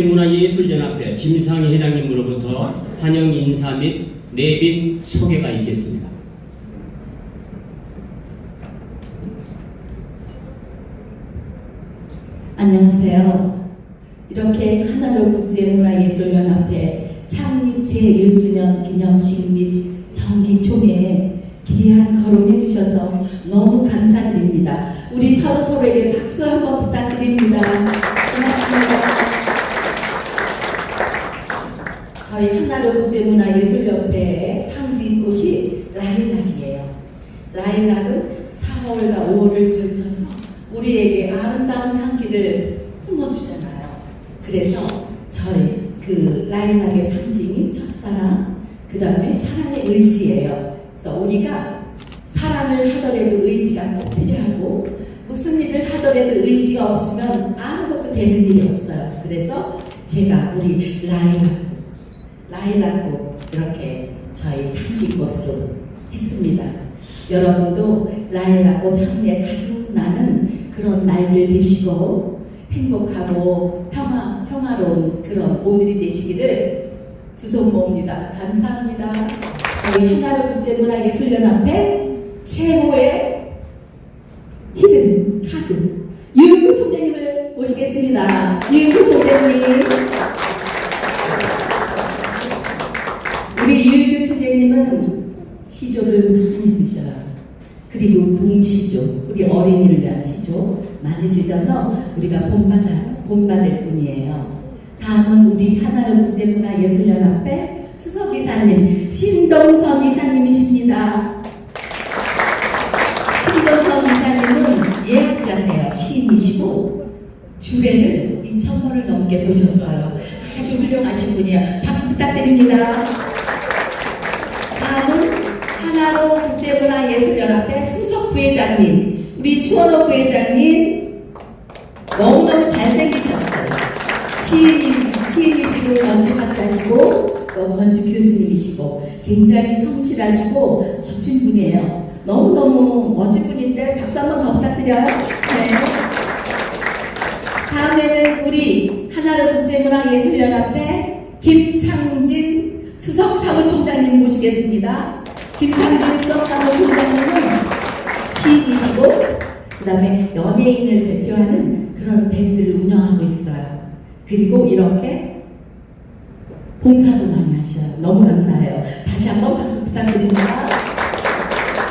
국제문화예술연합회 김상희 회장님으로부터 환영 인사 및 내빈 소개가 있겠습니다. 안녕하세요. 이렇게 하나로 국제문화예술연합회 창립 제1주년 기념식 및 정기총회에 귀한 거론해 주셔서 너무 감사드립니다. 우리 서로 서로에게 박수 한번 부탁드립니다. 저희 하나로 국제문화예술연합회의 상징 꽃이 라일락이에요. 라일락은 4월과 5월을 걸쳐서 우리에게 아름다운 향기를 품어주잖아요. 그래서 저희 그 라일락의 상징이 첫사랑, 그 다음에 사랑의 의지예요. 그래서 우리가 사랑을 하더라도 의지가 꼭 필요하고 무슨 일을 하더라도 의지가 없으면 아무것도 되는 일이 없어요. 그래서 제가 우리 라일락 라일락꽃 이렇게 저희 상징꽃으로 했습니다. 여러분도 라일락꽃 향기에 가득 나는 그런 날들 되시고 행복하고 평화, 평화로운 그런 오늘이 되시기를 두손 모읍니다. 감사합니다. 저희 하나로 국제문화예술연합회 최고의 히든 카드 유은구 총장님을 모시겠습니다. 유은구 총장님. 우리 유일교 총장님은 시조를 많이 쓰셔요. 그리고 동시조, 우리 어린이를 위한 시조 많이 쓰셔서 우리가 본받아, 본받을 분이에요. 다음은 우리 하나로 국제문화예술연합회 수석이사님, 신동선 이사님이십니다. 신동선 이사님은 예학자세요. 시인이시고, 주례를 2,000번을 넘게 보셨어요. 아주 훌륭하신 분이에요. 박수 부탁드립니다. 하나로 국제문화예술연합회 수석 부회장님, 우리 추원호 부회장님 너무너무 잘생기셨죠. 시인, 시인이시고 건축학자시고 또 건축 교수님이시고 굉장히 성실하시고 멋진 분이에요. 너무너무 멋진 분인데 박수 한 번 더 부탁드려요. 네. 다음에는 우리 하나로 국제문화예술연합회 김창진 수석 사무총장님 모시겠습니다. 김창진 수석 사무총장님은 시인이시고 그 다음에 연예인을 대표하는 그런 밴드를 운영하고 있어요. 그리고 이렇게 봉사도 많이 하셔요. 너무 감사해요. 다시 한번 박수 부탁드립니다.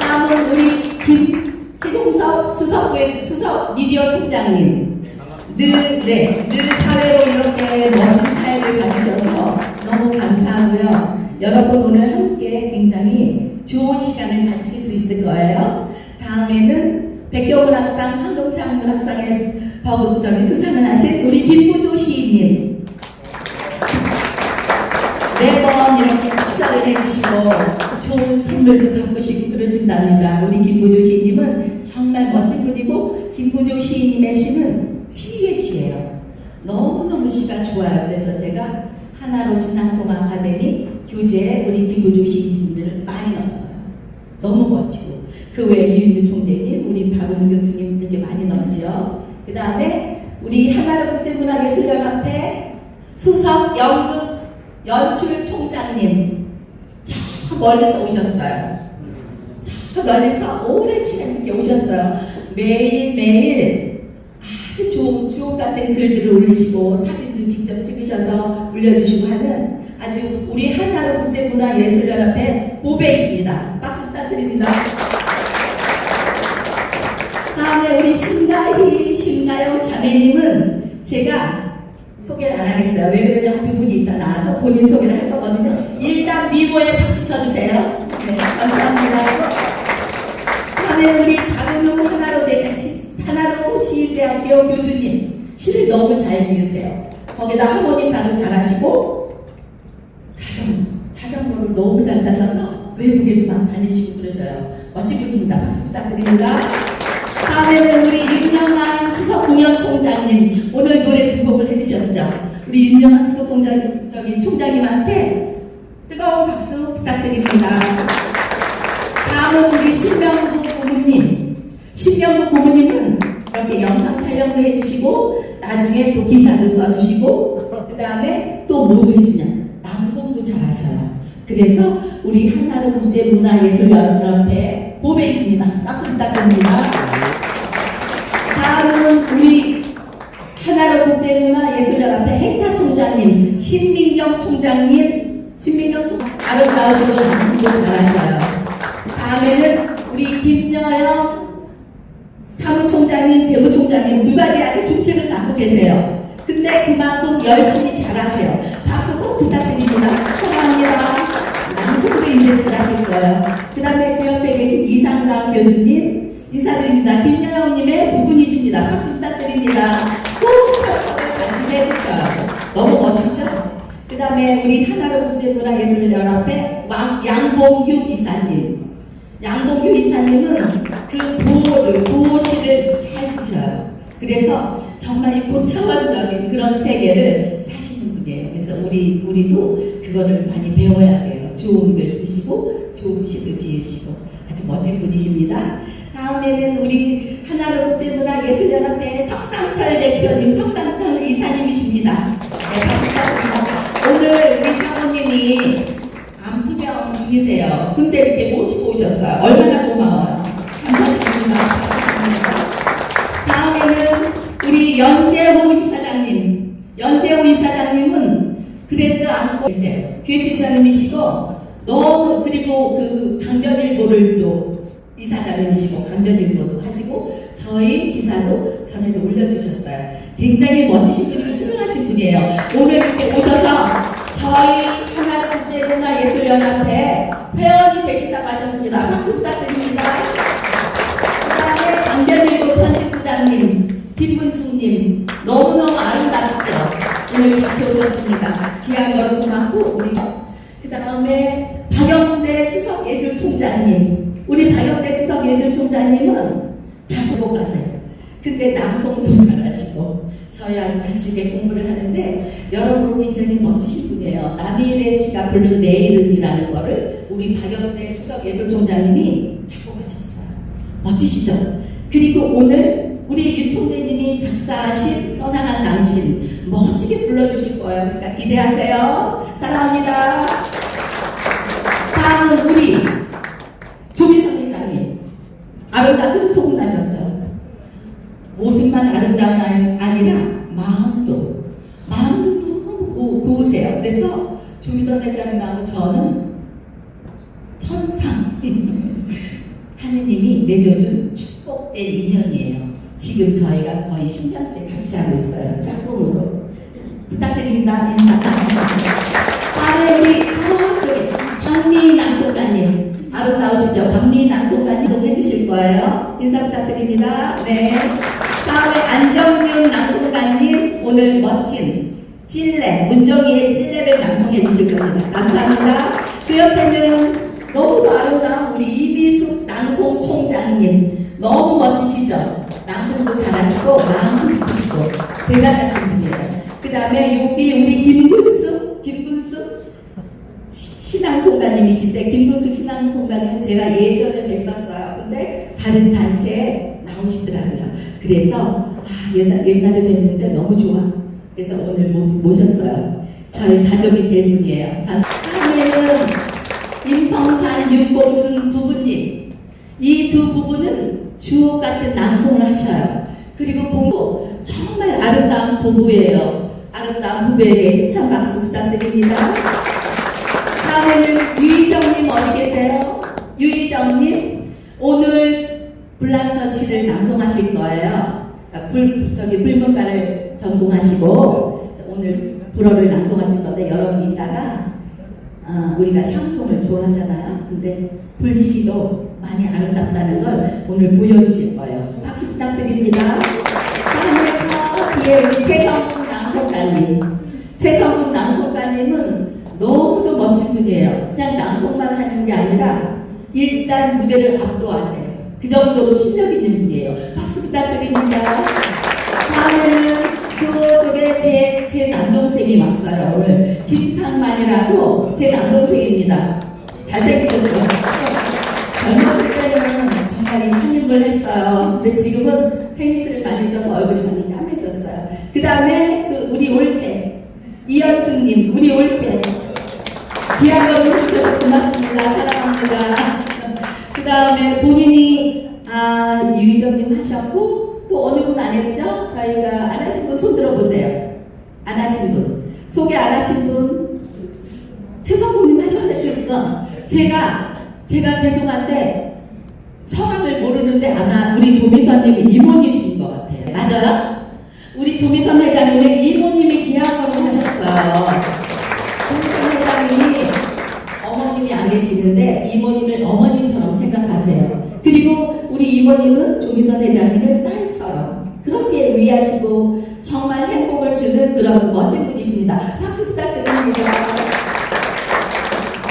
다음은 우리 김최종섭 수석 부회 수석 미디어 총장님. 늘, 네, 늘 사회로 이렇게 멋진 사회를 가지셔서 너무 감사하고요. 여러분 오늘 함께 굉장히 좋은 시간을 가지실 수 있을 거예요. 다음에는 백교문학상, 황동창 문 학상에 버금적인 수상을 하신 우리 김구조 시인님. 매번 이렇게 축사를 해주시고 좋은 선물도 갖고 시고 그러신답니다. 우리 김구조 시인님은 정말 멋진 분이고 김구조 시인님의 시는 치유의 시예요. 너무너무 시가 좋아요. 그래서 제가 하나로 신앙송 아카데미 교재에 우리 김구조 시인님을 많이 넣었어요. 너무 멋지고 그 외에 이윤규 총재님, 우리 박은우 교수님 되게 많이 넣었죠. 그 다음에 우리 하나로 국제문화예술연합회 수석 연극 연출 총장님 저 멀리서 오셨어요. 저 멀리서 시간 이렇게 오셨어요. 매일 매일 아주 좋은 주옥 같은 글들을 올리시고 사진도 직접 찍으셔서 올려주시고 하는 아주 우리 하나로 국제문화예술연합회 보배이십니다. 박수 부탁드립니다. 다음에 우리 신가희, 신가영 자매님은 제가 소개를 안 하겠어요. 왜 그러냐면 두 분이 이따 나와서 본인 소개를 할 거거든요. 일단 미모에 박수 쳐주세요. 네, 감사합니다. 다음에 우리 박은우 하나로 대 하나로 시대학교 교수님 시를 너무 잘 지으세요. 거기다 하모니카도 잘하시고 자전 자전거를 너무 잘 타셔서 외국에도 막 다니시고 그러셔요. 멋진 분입니다. 박수 부탁드립니다. 다음에는 우리 윤영한 수석 공연총장님 오늘 노래 두 곡을 해주셨죠. 우리 윤영한 수석 공장 총장님한테 뜨거운 박수 부탁드립니다. 다음은 우리 신명구 고모님. 신명구 고모님은 이렇게 영상 촬영도 해주시고 나중에 또 기사도 써주시고 그 다음에 또 뭐도 해주냐 낭송도 잘하셔요. 그래서 우리 하나로 국제 문화 예술 연합회 보배이십니다. 박수 부탁드립니다. 다음은 우리 하나로 국제 문화 예술 연합회 행사총장님 신민경 총장님 신민경 총 아름다우시고 방송도 잘하셔요. 다음에는 우리 김여영 사무총장님, 재무총장님 두 가지 아주 중책을 맡고 계세요. 근데 그만큼 열심히 잘하세요. 박수 꼭 부탁드립니다. 사랑합니 이제 잘하실 거예요. 그 다음에 그 옆에 계신 이상강 교수님 인사드립니다. 김여영님의 부분이십니다. 박수 부탁드립니다. 꼭잘 지내주셔요. 너무 멋지죠? 그 다음에 우리 하나로 국제문화예술 연합회 왕- 양봉규 이사님. 양봉규 이사님은 그 구호를, 구호시를 잘 쓰셔요. 그래서 정말 이 고차원적인 그런 세계를 사시는 분이에요. 그래서 우리, 우리도 그거를 많이 배워야 돼요. 좋은 글 쓰시고, 좋은 시도 지으시고, 아주 멋진 분이십니다. 다음에는 우리 하나로 국제문화예술연합회 석상철 대표님, 석상철 이사님이십니다. 네, 부탁드립니다. 오늘 우리 사모님이 암투병 중이세요. 근데 이렇게 모시고 오셨어요. 얼마나 고마워요. 감사드립니다. 다음에는 우리 연재호 이사장님. 연재호 이사장님은 그래도 안고 계세요. 교회 실장님이시고 너무 그리고 그 강변일보를 또 이사장님이시고 강변일보도 하시고 저희 기사도 전에도 올려주셨어요. 굉장히 멋지신 분이고 훌륭하신 분이에요. 오늘 이렇게 오셔서 저희 하나국제문화예술연합회 회원이 되신다고 하셨습니다. 박수 부탁드립니다. 그다음에 강변일보 편집부장님, 김문숙님 너무너무 아름답죠? 오늘 같이 오셨습니다. 귀한 걸음 고맙고 우리 그 다음에 박영대 수석예술총장님 우리 박영대 수석예술총장님은 작곡 가세요. 근데 낭송도 잘하시고 저희하고 같이 이렇게 공부를 하는데 여러분 굉장히 멋지신 분이에요. 남일의 씨가 부른 내일은이라는 거를 우리 박영대 수석 예술총장님이 작곡하셨어요. 멋지시죠? 그리고 오늘 우리 유 총재님이 작사하신 떠나간 당신 멋지게 불러주실 거예요. 그러니까 기대하세요. 사랑합니다. 다음은 우리 조민선 회장님. 아름답고 소문나셨죠? 모습만 아름다운 게 아니라 마음도 마음도 너무 고, 고우세요. 그래서 조미선 회장님하고 저는 천상 하느님이 맺어준 축복된 인연이에요. 지금 저희가 거의 10년째 같이 하고 있어요. 짝꿍으로. 부탁드립니다. 인사. 다음에 우리 저쪽에 박미 낭송가님 아름다우시죠? 박미 낭송가님 좀 해주실 거예요. 인사 부탁드립니다. 네. 다음에 안정윤 낭송가님 오늘 멋진 찔레 문정이의 찔레를 낭송해 주실 겁니다. 감사합니다. 그 옆에는 너무도 아름다운 우리 이미숙 낭송 총장님 너무 멋지시죠? 낭송도 잘하시고 마음도 깊으시고 대단하신 분이에요. 그 다음에 여기 우리 김분숙 김분숙 신앙송가님이신데 김분숙 신앙송가님은 제가 예전에 뵀었어요. 근데 다른 단체에 나오시더라고요. 그래서 아, 옛날, 옛날에 뵀는데 너무 좋아. 그래서 오늘 모, 모셨어요. 저희 가족이 될 분이에요. 다음에는 임성산 윤봉순 부부님. 이 두 부부는 주옥 같은 낭송을 하셔요. 그리고 봉도 정말 아름다운 부부예요. 아름다운 부부에게 힘찬 박수 부탁드립니다. 다음에는 유희정님 어디 계세요? 유희정님 오늘 불란서 시를 낭송하실 거예요. 그러니까 불 저기 불문가를 전공하시고 오늘 불어를 낭송하실 건데 여러분 이따가 어, 우리가 샹송을 좋아하잖아요. 근데 불시도 많이 아름답다는 걸 오늘 보여주실 거예요. 박수 부탁드립니다. 다음에 저 뒤에 우리 최성훈 낭송가님. 최성훈 낭송가님은 너무도 멋진 분이에요. 그냥 낭송만 하는 게 아니라 일단 무대를 압도하세요. 그 정도로 실력 있는 분이에요. 박수 부탁드립니다. 다음에는 그쪽에 제, 제 남동생이 왔어요. 오늘 김상만이라고 제 남동생입니다. 잘생기셨죠? 젊었을 때는 정말 이 한입을 했어요. 근데 지금은 테니스를 많이 쳐서 얼굴이 많이 까매졌어요. 그 다음에 그 우리 올태 이현승님 우리 올태 기약으로 해주셔서 고맙습니다. 사랑합니다. 그 다음에 본인이 아 유희정님 하셨고 또 어느 분 안 했죠? 저희가 안 하신 분 손 들어보세요. 안 하신 분 소개 안 하신 분 최성국님 하셨으니까 제가 제가 죄송한데 성함을 모르는데 아마 우리 조미선님이 이모님이신 것 같아요. 맞아요? 우리 조미선 회장님의 이모님이 기약으로 하셨어요. 어머님이 안 계시는데 이모님을 어머님처럼 생각하세요. 그리고 우리 이모님은 조미선 회장님을 딸처럼 그렇게 위하시고 정말 행복을 주는 그런 멋진 분이십니다. 박수 부탁드립니다.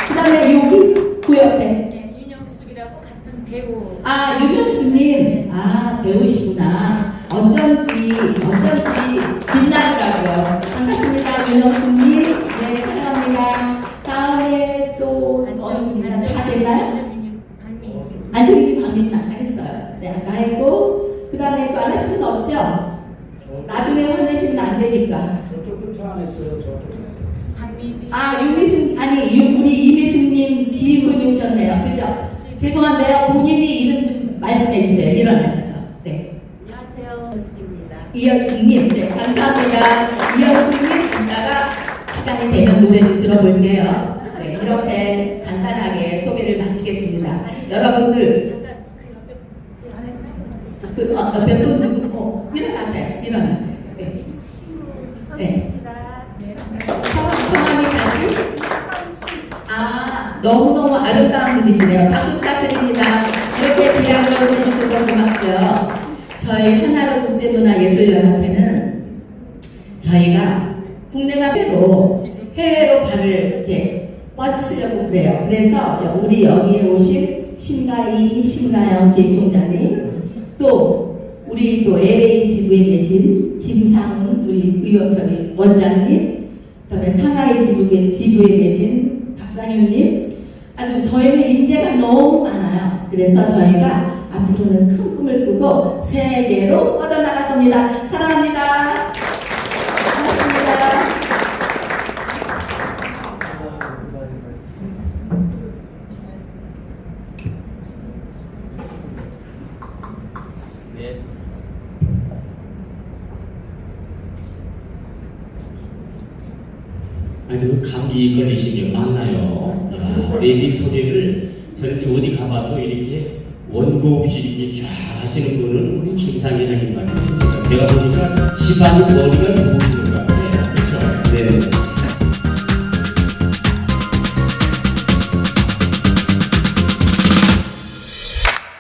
그 다음에 여기 그 옆에 네, 윤영숙이라고 같은 배우. 아 유명수님 아 배우시구나 어쩐지 어쩐지 빛나더라고요 반갑습니다 유명수님 네 사랑합니다 다음에 또 어느 분이나 다 됐나요? 안정민님, 박미희. 안정희 박민만 했어요 네 아까 했고 그 다음에 또 안 하신 분 없죠? 나중에 화내시면 안 되니까 저쪽 끝에 안 했어요. 저쪽. 박미지. 아 유미숙 아니 유- 우리 이미숙님 지인분이 오셨네요 그죠? 죄송한데요 본인이 이름 좀 말씀해 주세요 일어나셔서 네 안녕하세요. 연숙입니다. 이현숙님, 네, 감사합니다. 이현숙님, 이따가 시간이 되면 노래를 들어볼게요. 네, 이렇게 간단하게 소개를 마치겠습니다. 여러분들, 그 옆에 그 안에 사람만 계시죠? 그, 어, 몇분 누구, 어, 일어나세요. 일어나세요. 네. 네. 네. 성함, 성함이 다시? 아, 너무너무 아름다운 분이시네요. 박수 부탁드립니다. 이렇게 제안을 해주셔서 고맙고요. 저희 하나로 국제문화예술연합회는 저희가 국내가 해외로 해외로 발을 이렇게 뻗치려고 그래요. 그래서 우리 여기에 오신 심가희, 심가영 기획총장님, 또 우리 또 LA 지부에 계신 김상훈 우리 의원 저기 원장님, 그 다음에 상하이 지부에 지부에 계신 박상윤님, 아주 저희는 인재가 너무 많아요. 그래서 저희가 앞으로는 큰 꿈을 꾸고 세계로 뻗어나갈 겁니다. 사랑합니다. 네. 아니 그 감기 걸리신 게 많나요? 아, 내빈 소개를 저는 또 어디 가봐도 이렇게 원고 없이 이렇게 쫙 하시는 분은 우리 회장님 말입니다. 내가 보니까 집안이 머리가